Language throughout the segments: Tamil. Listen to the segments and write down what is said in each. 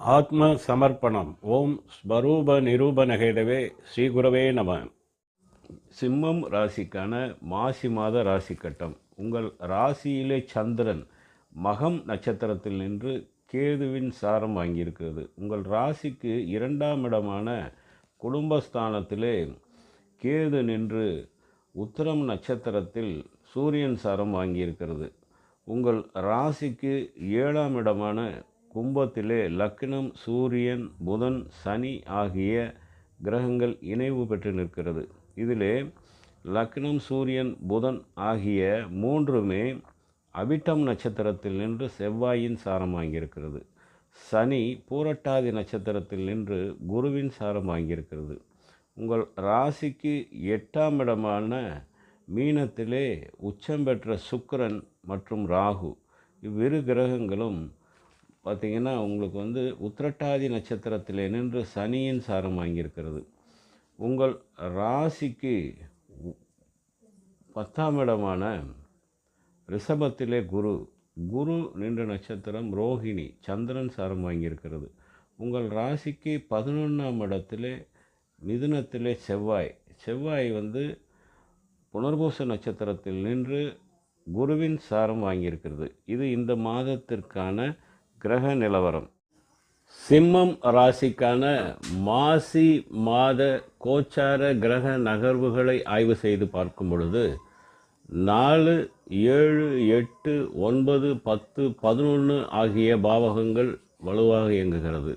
ஆத்ம சமர்ப்பணம் ஓம் ஸ்வரூப நிரூபணகேதவே ஸ்ரீகுரவே நம. சிம்மம் ராசிக்கான மாசி மாத ராசி கட்டம் உங்கள் ராசியிலே சந்திரன் மகம் நட்சத்திரத்தில் நின்று கேதுவின் சாரம் வாங்கியிருக்கிறது. உங்கள் ராசிக்கு இரண்டாம் இடமான குடும்பஸ்தானத்திலே கேது நின்று உத்தரம் நட்சத்திரத்தில் சூரியன் சாரம் வாங்கியிருக்கிறது. உங்கள் ராசிக்கு ஏழாம் இடமான கும்பத்திலே லக்னம் சூரியன் புதன் சனி ஆகிய கிரகங்கள் இணைவு பெற்று நிற்கிறது. இதிலே லக்னம் சூரியன் புதன் ஆகிய மூன்றுமே அவிட்டம் நட்சத்திரத்தில் நின்று செவ்வாயின் சாரம் வாங்கியிருக்கிறது சனி பூரட்டாதி நட்சத்திரத்தில் நின்று குருவின் சாரம் வாங்கியிருக்கிறது உங்கள் ராசிக்கு எட்டாம் இடமான மீனத்திலே உச்சம் பெற்ற சுக்கரன் மற்றும் ராகு. இவ்விரு கிரகங்களும் பார்த்திங்கன்னா உங்களுக்கு வந்து உத்திரட்டாதி நட்சத்திரத்திலே நின்று சனியின் சாரம் வாங்கியிருக்கிறது. உங்கள் ராசிக்கு பத்தாம் இடமான ரிஷபத்திலே குரு குரு நின்ற நட்சத்திரம் ரோஹிணி சந்திரன் சாரம் வாங்கியிருக்கிறது. உங்கள் ராசிக்கு பதினொன்றாம் இடத்திலே மிதுனத்திலே செவ்வாய். செவ்வாய் வந்து புனர்பூச நட்சத்திரத்தில் நின்று குருவின் சாரம் வாங்கியிருக்கிறது. இது இந்த மாதத்திற்கான கிரக நிலவரம். சிம்மம் ராசிக்கான மாசி மாத கோச்சார கிரக நகர்வுகளை ஆய்வு செய்து பார்க்கும் பொழுது நாலு ஏழு எட்டு ஒன்பது பத்து பதினொன்று ஆகிய பாவகங்கள் வலுவாக இயங்குகிறது.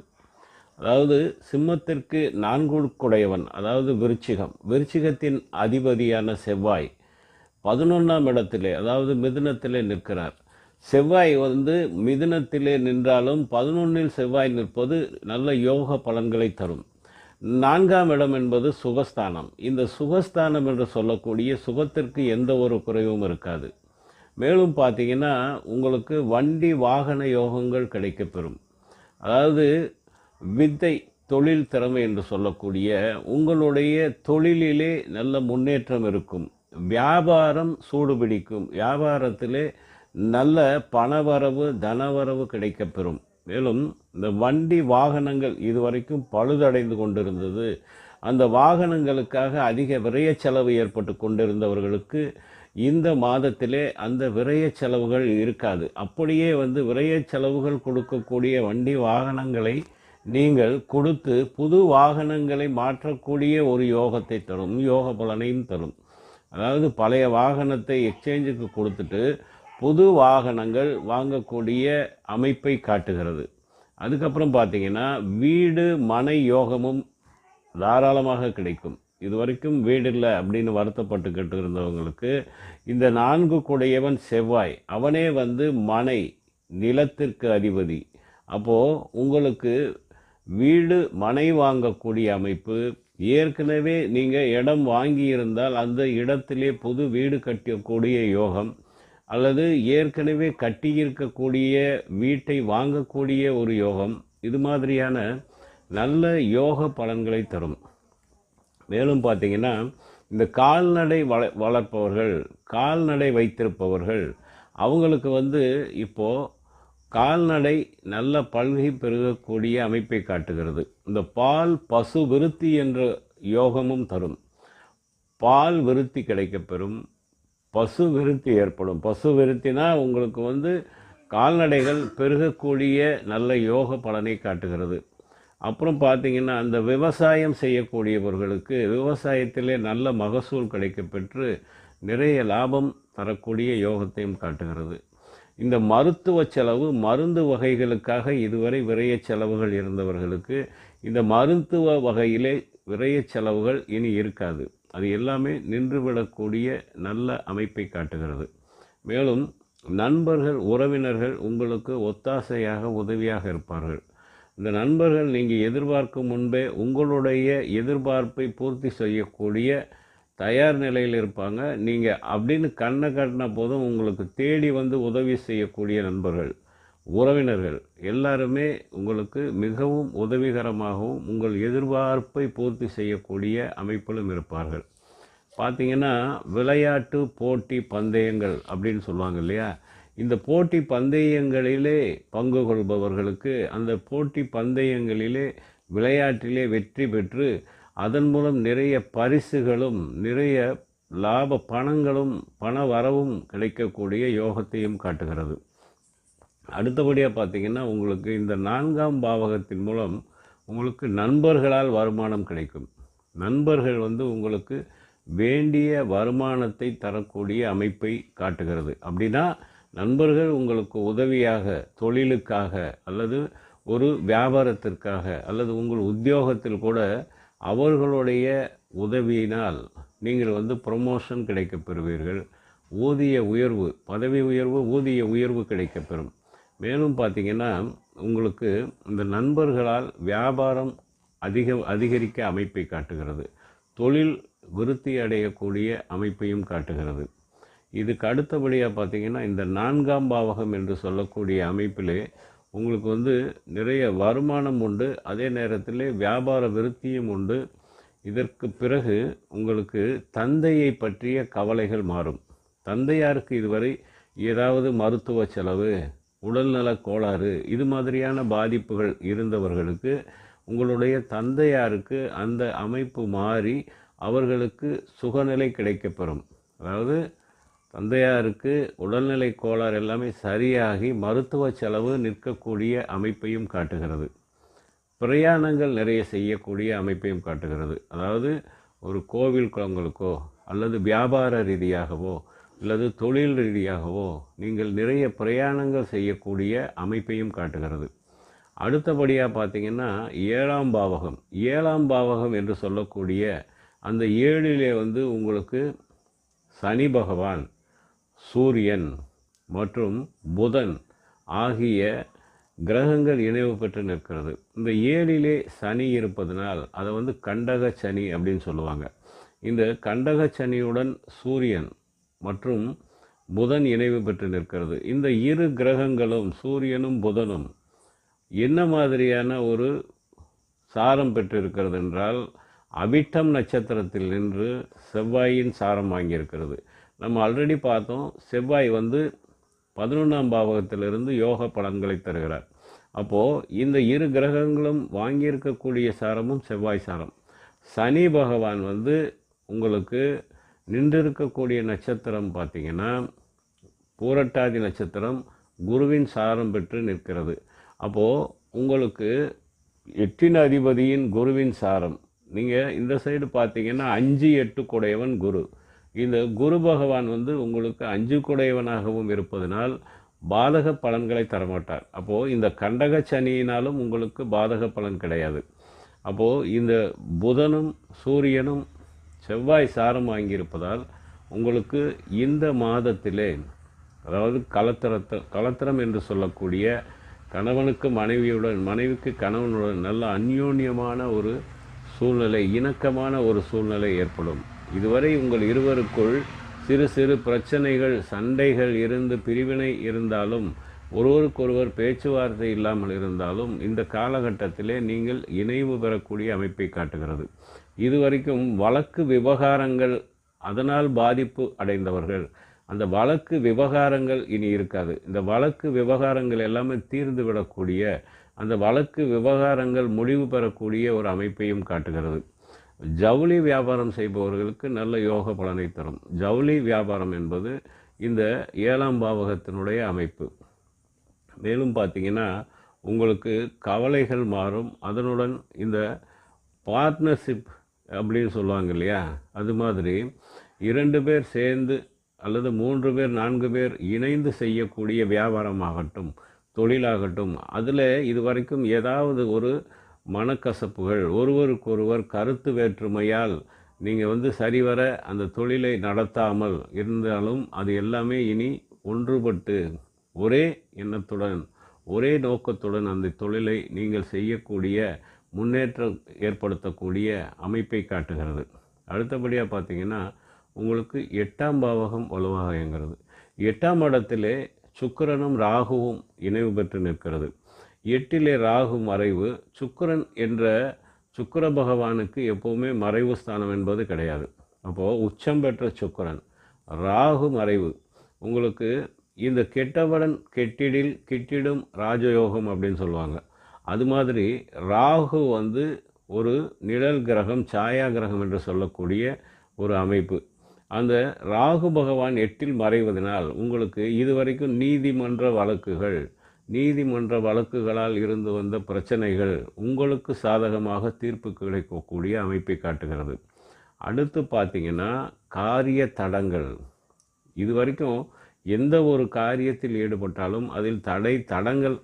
அதாவது சிம்மத்திற்கு நான்குடையவன் அதாவது விருச்சிகம். விருச்சிகத்தின் அதிபதியான செவ்வாய் பதினொன்றாம் இடத்திலே அதாவது மிதுனத்திலே நிற்கிறார். செவ்வாய் வந்து மிதுனத்திலே நின்றாலும் பதினொன்றில் செவ்வாய் நிற்பது நல்ல யோக பலன்களை தரும். நான்காம் இடம் என்பது சுகஸ்தானம். இந்த சுகஸ்தானம் என்று சொல்லக்கூடிய சுகத்திற்கு எந்த ஒரு குறைவும் இருக்காது. மேலும் பார்த்தீங்கன்னா உங்களுக்கு வண்டி வாகன யோகங்கள் கிடைக்கப்பெறும். அதாவது வித்தை தொழில் திறமை என்று சொல்லக்கூடிய உங்களுடைய தொழிலிலே நல்ல முன்னேற்றம் இருக்கும். வியாபாரம் சூடுபிடிக்கும். வியாபாரத்திலே நல்ல பணவரவு தனவரவு கிடைக்கப்பெறும். மேலும் இந்த வண்டி வாகனங்கள் இதுவரைக்கும் பழுதடைந்து கொண்டிருந்தது. அந்த வாகனங்களுக்காக அதிக விரைய செலவு ஏற்பட்டு கொண்டிருந்தவர்களுக்கு இந்த மாதத்திலே அந்த விரைய செலவுகள் இருக்காது. அப்படியே வந்து விரைய செலவுகள் கொடுக்கக்கூடிய வண்டி வாகனங்களை நீங்கள் கொடுத்து புது வாகனங்களை மாற்றக்கூடிய ஒரு யோகத்தை தரும் யோக பலனையும் தரும். அதாவது பழைய வாகனத்தை எக்ஸ்சேஞ்சுக்கு கொடுத்துட்டு புது வாகனங்கள் வாங்கக்கூடிய அமைப்பை காட்டுகிறது. அதுக்கப்புறம் பார்த்தீங்கன்னா வீடு மனை யோகமும் தாராளமாக கிடைக்கும். இது வரைக்கும் வீடு இல்லை அப்படின்னு வருத்தப்பட்டுக்கிட்டு இருந்தவங்களுக்கு இந்த நான்கு குடையவன் செவ்வாய் அவனே வந்து மனை நிலத்திற்கு அதிபதி. அப்போது உங்களுக்கு வீடு மனை வாங்கக்கூடிய அமைப்பு ஏற்கனவே நீங்கள் இடம் வாங்கியிருந்தால் அந்த இடத்திலே புது வீடு கட்டக்கூடிய யோகம் அல்லது ஏற்கனவே கட்டியிருக்கக்கூடிய வீட்டை வாங்கக்கூடிய ஒரு யோகம் இது மாதிரியான நல்ல யோக பலன்களை தரும். மேலும் பார்த்தீங்கன்னா இந்த கால்நடை வள வளர்ப்பவர்கள் கால்நடை வைத்திருப்பவர்கள் அவங்களுக்கு வந்து இப்போது கால்நடை நல்ல பல்கை பெருகக்கூடிய அமைப்பை காட்டுகிறது. இந்த பால் பசு விருத்தி என்ற யோகமும் தரும். பால் விருத்தி கிடைக்கப்பெறும். பசு விருத்தி ஏற்படும். பசு விருத்தினா உங்களுக்கு வந்து கால்நடைகள் பெருகக்கூடிய நல்ல யோக பலனை காட்டுகிறது. அப்புறம் பார்த்திங்கன்னா அந்த விவசாயம் செய்யக்கூடியவர்களுக்கு விவசாயத்திலே நல்ல மகசூல் கிடைக்கப்பெற்று நிறைய லாபம் தரக்கூடிய யோகத்தையும் காட்டுகிறது. இந்த மருத்துவ செலவு மருந்து வகைகளுக்காக இதுவரை விரைய செலவுகள் இருந்தவர்களுக்கு இந்த மருத்துவ வகையிலே விரைய செலவுகள் இனி இருக்காது. அது எல்லாமே நின்றுவிடக்கூடிய நல்ல அமைப்பை காட்டுகிறது. மேலும் நண்பர்கள் உறவினர்கள் உங்களுக்கு ஒத்தாசையாக உதவியாக இருப்பார்கள். இந்த நண்பர்கள் நீங்கள் எதிர்பார்க்கும் முன்பே உங்களுடைய எதிர்பார்ப்பை பூர்த்தி செய்யக்கூடிய தயார் நிலையில் இருப்பாங்க. நீங்கள் அப்படின்னு கண்ணை கட்டின போதும் உங்களுக்கு தேடி வந்து உதவி செய்யக்கூடிய நண்பர்கள். உறவினர்கள் எல்லாருமே உங்களுக்கு மிகவும் உதவிகரமாகவும் உங்கள் எதிர்பார்ப்பை பூர்த்தி செய்யக்கூடிய அமைப்பிலும் இருப்பார்கள். பார்த்தீங்கன்னா விளையாட்டு போட்டி பந்தயங்கள் அப்படின்னு சொல்லுவாங்க இல்லையா? இந்த போட்டி பந்தயங்களிலே பங்கு கொள்பவர்களுக்கு அந்த போட்டி பந்தயங்களிலே விளையாட்டிலே வெற்றி பெற்று அதன் மூலம் நிறைய பரிசுகளும் நிறைய லாப பணங்களும் பண வரவும் கிடைக்கக்கூடிய யோகத்தையும் காட்டுகிறது. அடுத்தபடியாக பார்த்தீங்கன்னா உங்களுக்கு இந்த நான்காம் பாவகத்தின் மூலம் உங்களுக்கு நண்பர்களால் வருமானம் கிடைக்கும். நண்பர்கள் வந்து உங்களுக்கு வேண்டிய வருமானத்தை தரக்கூடிய அமைப்பை காட்டுகிறது. அப்படின்னா நண்பர்கள் உங்களுக்கு உதவியாக தொழிலுக்காக அல்லது ஒரு வியாபாரத்திற்காக அல்லது உங்கள் உத்தியோகத்தில் கூட அவர்களுடைய உதவியினால் நீங்கள் வந்து ப்ரொமோஷன் கிடைக்கப் பெறுவீர்கள் ஊதிய உயர்வு பதவி உயர்வு ஊதிய உயர்வு கிடைக்கப்பெறும். மேலும் பார்த்திங்கன்னா உங்களுக்கு இந்த நண்பர்களால் வியாபாரம் அதிக அதிகரிக்க அமைப்பை காட்டுகிறது. தொழில் விருத்தி அடையக்கூடிய அமைப்பையும் காட்டுகிறது. இதுக்கு அடுத்தபடியாக பார்த்தீங்கன்னா இந்த நான்காம் பாவகம் என்று சொல்லக்கூடிய அமைப்பிலே உங்களுக்கு வந்து நிறைய வருமானம் உண்டு. அதே நேரத்தில் வியாபார விருத்தியும் உண்டு. இதற்கு பிறகு உங்களுக்கு தந்தையை பற்றிய கவலைகள் மாறும். தந்தையாருக்கு இதுவரை ஏதாவது மருத்துவ செலவு உடல்நல கோளாறு இது மாதிரியான பாதிப்புகள் இருந்தவர்களுக்கு உங்களுடைய தந்தையாருக்கு அந்த அமைப்பு மாறி அவர்களுக்கு சுகநிலை கிடைக்கப்பெறும். அதாவது தந்தையாருக்கு உடல்நிலை கோளாறு எல்லாமே சரியாகி மருத்துவ செலவு நிற்கக்கூடிய அமைப்பையும் காட்டுகிறது. பிரயாணங்கள் நிறைய செய்யக்கூடிய அமைப்பையும் காட்டுகிறது. அதாவது ஒரு கோவில் குளங்களுக்கோ அல்லது வியாபார ரீதியாகவோ அல்லது தொழில் ரீதியாகவோ நீங்கள் நிறைய பிரயாணங்கள் செய்யக்கூடிய அமைப்பையும் காட்டுகிறது. அடுத்தபடியாக பார்த்தீங்கன்னா ஏழாம் பாவகம். ஏழாம் பாவகம் என்று சொல்லக்கூடிய அந்த ஏழிலே வந்து உங்களுக்கு சனி பகவான் சூரியன் மற்றும் புதன் ஆகிய கிரகங்கள் இணைவு பெற்று நிற்கிறது. இந்த ஏழிலே சனி இருப்பதனால் அதை வந்து கண்டக சனி அப்படின்னு சொல்லுவாங்க. இந்த கண்டக சனியுடன் சூரியன் மற்றும் புதன் இணைவு பெற்று நிற்கிறது. இந்த இரு கிரகங்களும் சூரியனும் புதனும் என்ன மாதிரியான ஒரு சாரம் பெற்றிருக்கிறது என்றால் அபிட்டம் நட்சத்திரத்தில் நின்று செவ்வாயின் சாரம் வாங்கியிருக்கிறது. நம்ம ஆல்ரெடி பார்த்தோம் செவ்வாய் வந்து பதினொன்றாம் பாவகத்திலிருந்து யோக பலன்களை தருகிறார். அப்போது இந்த இரு கிரகங்களும் வாங்கியிருக்கக்கூடிய சாரமும் செவ்வாய் சாரம். சனி பகவான் வந்து உங்களுக்கு நின்றிருக்கக்கூடிய நட்சத்திரம் பார்த்திங்கன்னா பூரட்டாதி நட்சத்திரம் குருவின் சாரம் பெற்று நிற்கிறது. அப்போது உங்களுக்கு எட்டின் அதிபதியின் குருவின் சாரம். நீங்கள் இந்த சைடு பார்த்தீங்கன்னா அஞ்சு எட்டு குடையவன் குரு. இந்த குரு பகவான் வந்து உங்களுக்கு அஞ்சு குடையவனாகவும் இருப்பதனால் பாதக பலன்களை தரமாட்டார். அப்போது இந்த கண்டக சனியினாலும் உங்களுக்கு பாதக பலன் கிடையாது. அப்போது இந்த புதனும் சூரியனும் செவ்வாய் சாரம் வாங்கியிருப்பதால் உங்களுக்கு இந்த மாதத்திலே அதாவது கலத்தரத்தை கலத்திரம் என்று சொல்லக்கூடிய கணவனுக்கு மனைவியுடன் மனைவிக்கு கணவனுடன் நல்ல அந்யோன்யமான ஒரு சூழ்நிலை இணக்கமான ஒரு சூழ்நிலை ஏற்படும். இதுவரை உங்கள் இருவருக்குள் சிறு சிறு பிரச்சனைகள் சண்டைகள் இருந்து பிரிவினை இருந்தாலும் ஒருவருக்கொருவர் பேச்சுவார்த்தை இல்லாமல் இருந்தாலும் இந்த காலகட்டத்திலே நீங்கள் இணைவு பெறக்கூடிய அமைப்பை காட்டுகிறது. இதுவரைக்கும் வழக்கு விவகாரங்கள் அதனால் பாதிப்பு அடைந்தவர்கள். அந்த வழக்கு விவகாரங்கள் இனி இருக்காது. இந்த வழக்கு விவகாரங்கள் எல்லாமே தீர்ந்து விடக்கூடிய அந்த வழக்கு விவகாரங்கள் முடிவு பெறக்கூடிய ஒரு அமைப்பையும் காட்டுகிறது. ஜவுளி வியாபாரம் செய்பவர்களுக்கு நல்ல யோக பலனை தரும். ஜவுளி வியாபாரம் என்பது இந்த ஏழாம் பாவகத்தினுடைய அமைப்பு. மேலும் பார்த்தீங்கன்னா உங்களுக்கு கவலைகள் மாறும். அதனுடன் இந்த பார்ட்னர்ஷிப் அப்படின்னு சொல்லுவாங்க இல்லையா? அது மாதிரி இரண்டு பேர் சேர்ந்து அல்லது மூன்று பேர் நான்கு பேர் இணைந்து செய்யக்கூடிய வியாபாரமாகட்டும் தொழிலாகட்டும் அதில் இதுவரைக்கும் ஏதாவது ஒரு மனக்கசப்புகள் ஒருவருக்கொருவர் கருத்து வேற்றுமையால் நீங்கள் வந்து சரிவர அந்த தொழிலை நடத்தாமல் இருந்தாலும் அது எல்லாமே இனி ஒன்றுபட்டு ஒரே எண்ணத்துடன் ஒரே நோக்கத்துடன் அந்த தொழிலை நீங்கள் செய்யக்கூடிய முன்னேற்றம் ஏற்படுத்தக்கூடிய அமைப்பை காட்டுகிறது. அடுத்தபடியாக பார்த்தீங்கன்னா உங்களுக்கு எட்டாம் பாவகம் வலுவாக இயங்கிறது எட்டாம் இடத்திலே சுக்கரனும் ராகுவும் இணைவு பெற்று நிற்கிறது. எட்டிலே ராகு மறைவு சுக்கிரன் என்ற சுக்கிர பகவானுக்கு எப்போவுமே மறைவு ஸ்தானம் என்பது கிடையாது. அப்போது உச்சம் பெற்ற சுக்கிரன் ராகு மறைவு. உங்களுக்கு இந்த கெட்டவடன் கெட்டிடில் கிட்டிடும் ராஜயோகம் அப்படின்னு சொல்லுவாங்க. அது மாதிரி ராகு வந்து ஒரு நிழல் கிரகம் சாயா கிரகம் என்று சொல்லக்கூடிய ஒரு அமைப்பு. அந்த ராகு பகவான் எட்டில் மறைவதனால் உங்களுக்கு இதுவரைக்கும் நீதிமன்ற வழக்குகள் நீதிமன்ற வழக்குகளால் இருந்து வந்த பிரச்சனைகள் உங்களுக்கு சாதகமாக தீர்ப்பு கிடைக்கக்கூடிய அமைப்பை காட்டுகிறது. அடுத்து பார்த்தீங்கன்னா காரிய தடங்கள். இது வரைக்கும் எந்த ஒரு காரியத்தில் ஈடுபட்டாலும் அதில் தடை தடங்கள்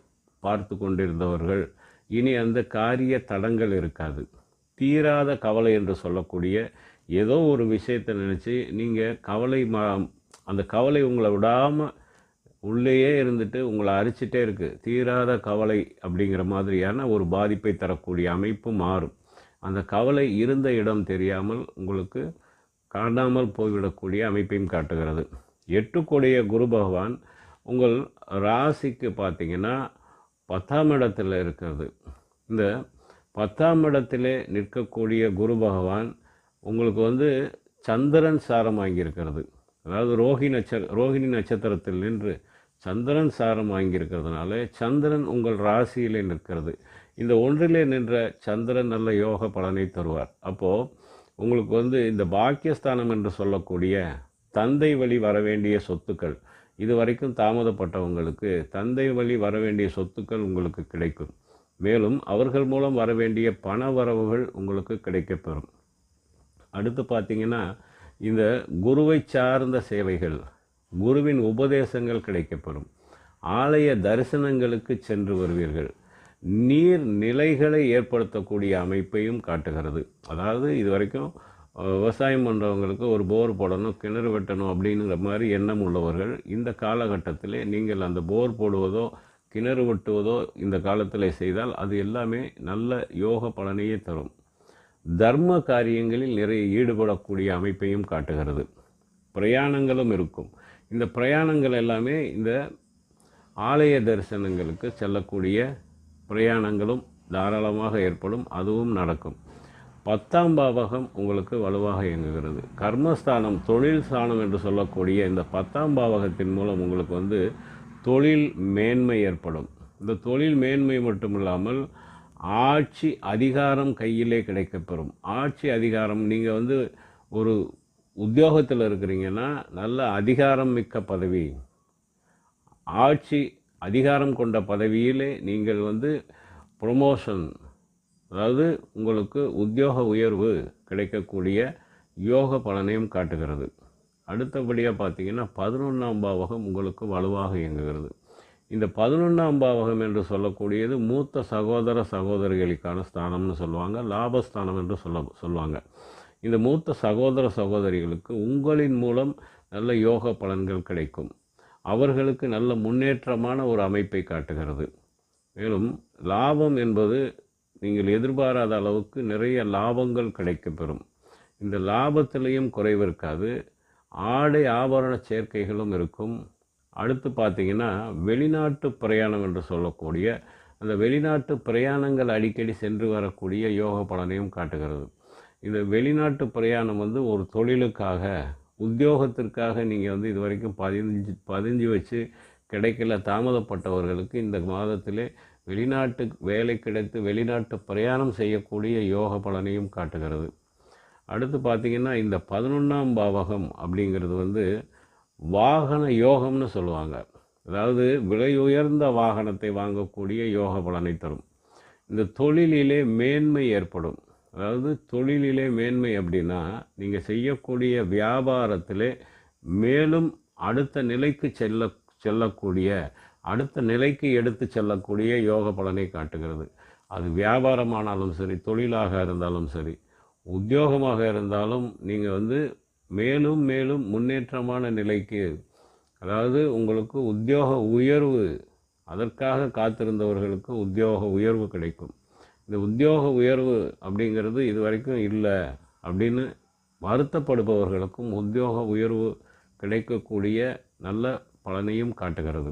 பார்த்து கொண்டிருந்தவர்கள். இனி அந்த காரிய தடங்கள் இருக்காது. தீராத கவலை என்று சொல்லக்கூடிய ஏதோ ஒரு விஷயத்தை நினச்சி நீங்கள் கவலை மா அந்த கவலை உங்களை விடாமல் உள்ளேயே இருந்துட்டு உங்களை அரிச்சிட்டே இருக்குது தீராத கவலை அப்படிங்கிற மாதிரியான ஒரு பாதிப்பை தரக்கூடிய அமைப்பு மாறும். அந்த கவலை இருந்த இடம் தெரியாமல் உங்களுக்கு காணாமல் போய்விடக்கூடிய அமைப்பையும் காட்டுகிறது. எட்டு கொடிய குரு பகவான் உங்கள் ராசிக்கு பார்த்தீங்கன்னா பத்தாம் இடத்தில் இருக்கிறது. இந்த பத்தாம் இடத்திலே நிற்கக்கூடிய குரு பகவான் உங்களுக்கு வந்து சந்திரன் சாரம் வாங்கியிருக்கிறது அதாவது ரோஹி நட்ச ரோஹிணி நட்சத்திரத்தில் நின்று சந்திரன் சாரம் வாங்கியிருக்கிறதுனால சந்திரன் உங்கள் ராசியிலே நிற்கிறது. இந்த ஒன்றிலே நின்ற சந்திரன் நல்ல யோக பலனை தருவார். அப்போது உங்களுக்கு வந்து இந்த பாக்கியஸ்தானம் என்று சொல்லக்கூடிய தந்தை வழி வர வேண்டிய சொத்துக்கள் இது வரைக்கும் தாமதப்பட்டவங்களுக்கு தந்தை வழி வர வேண்டிய சொத்துக்கள் உங்களுக்கு கிடைக்கும். மேலும் அவர்கள் மூலம் வர வேண்டிய பண வரவுகள் உங்களுக்கு கிடைக்கப்பெறும். அடுத்து பார்த்தீங்கன்னா இந்த குருவை சார்ந்த சேவைகள் குருவின் உபதேசங்கள் கிடைக்கப்பெறும். ஆலய தரிசனங்களுக்கு சென்று வருவீர்கள். நீர் நிலைகளை ஏற்படுத்தக்கூடிய அமைப்பையும் காட்டுகிறது. அதாவது இது வரைக்கும் விவசாயம் பண்ணுறவங்களுக்கு ஒரு போர் போடணும் கிணறு வெட்டணும் அப்படிங்கிற மாதிரி எண்ணம் உள்ளவர்கள் இந்த காலகட்டத்திலே நீங்கள் அந்த போர் போடுவதோ கிணறு வெட்டுவதோ இந்த காலத்தில் செய்தால் அது எல்லாமே நல்ல யோக பலனையே தரும். தர்ம காரியங்களில் நிறைய ஈடுபடக்கூடிய அமைப்பையும் காட்டுகிறது. பிரயாணங்களும் இருக்கும். இந்த பிரயாணங்கள் எல்லாமே இந்த ஆலய தரிசனங்களுக்கு செல்லக்கூடிய பிரயாணங்களும் தாராளமாக ஏற்படும். அதுவும் நடக்கும். பத்தாம் பாவகம் உங்களுக்கு வலுவாக இயங்குகிறது. கர்மஸ்தானம் தொழில் ஸ்தானம் என்று சொல்லக்கூடிய இந்த பத்தாம் பாவகத்தின் மூலம் உங்களுக்கு வந்து தொழில் மேன்மை ஏற்படும். இந்த தொழில் மேன்மை மட்டுமில்லாமல் ஆட்சி அதிகாரம் கையிலே கிடைக்கப்பெறும். ஆட்சி அதிகாரம் நீங்கள் வந்து ஒரு உத்தியோகத்தில் இருக்கிறீங்கன்னா நல்ல அதிகாரம் மிக்க பதவி. ஆட்சி அதிகாரம் கொண்ட பதவியிலே நீங்கள் வந்து ப்ரொமோஷன் அதாவது உங்களுக்கு உத்தியோக உயர்வு கிடைக்கக்கூடிய யோக பலனையும் காட்டுகிறது. அடுத்தபடியாக பார்த்தீங்கன்னா பதினொன்றாம் பாவகம் உங்களுக்கு வலுவாக இயங்குகிறது. இந்த பதினொன்றாம் பாவகம் என்று சொல்லக்கூடியது மூத்த சகோதர சகோதரிகளுக்கான ஸ்தானம்னு சொல்லுவாங்க லாபஸ்தானம் என்று சொல்ல சொல்லுவாங்க. இந்த மூத்த சகோதர சகோதரிகளுக்கு உங்களின் மூலம் நல்ல யோக பலன்கள் கிடைக்கும். அவர்களுக்கு நல்ல முன்னேற்றமான ஒரு அமைப்பை காட்டுகிறது. மேலும் லாபம் என்பது நீங்கள் எதிர்பாராத அளவுக்கு நிறைய லாபங்கள் கிடைக்கப்பெறும். இந்த லாபத்திலையும் குறைவு இருக்காது. ஆடை ஆபரண சேர்க்கைகளும் இருக்கும். அடுத்து பார்த்தீங்கன்னா வெளிநாட்டு பிரயாணம் என்று சொல்லக்கூடிய அந்த வெளிநாட்டு பிரயாணங்கள் அடிக்கடி சென்று வரக்கூடிய யோக பலனையும் காட்டுகிறது. இந்த வெளிநாட்டு பிரயாணம் வந்து ஒரு தொழிலுக்காக உத்தியோகத்திற்காக நீங்கள் வந்து இது வரைக்கும் பதிஞ்சு பதிஞ்சு வச்சு கிடைக்கல தாமதப்பட்டவர்களுக்கு இந்த மாதத்திலே வெளிநாட்டு வேலை கிடைத்து வெளிநாட்டு பிரயாணம் செய்யக்கூடிய யோக பலனையும் காட்டுகிறது. அடுத்து பார்த்தீங்கன்னா இந்த பதினொன்றாம் பாவகம் அப்படிங்கிறது வந்து வாகன யோகம்னு சொல்லுவாங்க. அதாவது விலை உயர்ந்த வாகனத்தை வாங்கக்கூடிய யோக பலனை தரும். இந்த தொழிலிலே மேன்மை ஏற்படும். அதாவது தொழிலிலே மேன்மை அப்படின்னா நீங்கள் செய்யக்கூடிய வியாபாரத்திலே மேலும் அடுத்த நிலைக்கு செல்ல செல்லக்கூடிய அடுத்த நிலைக்கு எடுத்து செல்லக்கூடிய யோக பலனை காட்டுகிறது. அது வியாபாரமானாலும் சரி தொழிலாக இருந்தாலும் சரி உத்தியோகமாக இருந்தாலும் நீங்கள் வந்து மேலும் மேலும் முன்னேற்றமான நிலைக்கு அதாவது உங்களுக்கு உத்தியோக உயர்வு அதற்காக காத்திருந்தவர்களுக்கு உத்தியோக உயர்வு கிடைக்கும். இந்த உத்தியோக உயர்வு அப்படிங்கிறது இது வரைக்கும் இல்லை அப்படின்னு வருத்தப்படுபவர்களுக்கும் உத்தியோக உயர்வு கிடைக்கக்கூடிய நல்ல பலனையும் காட்டுகிறது.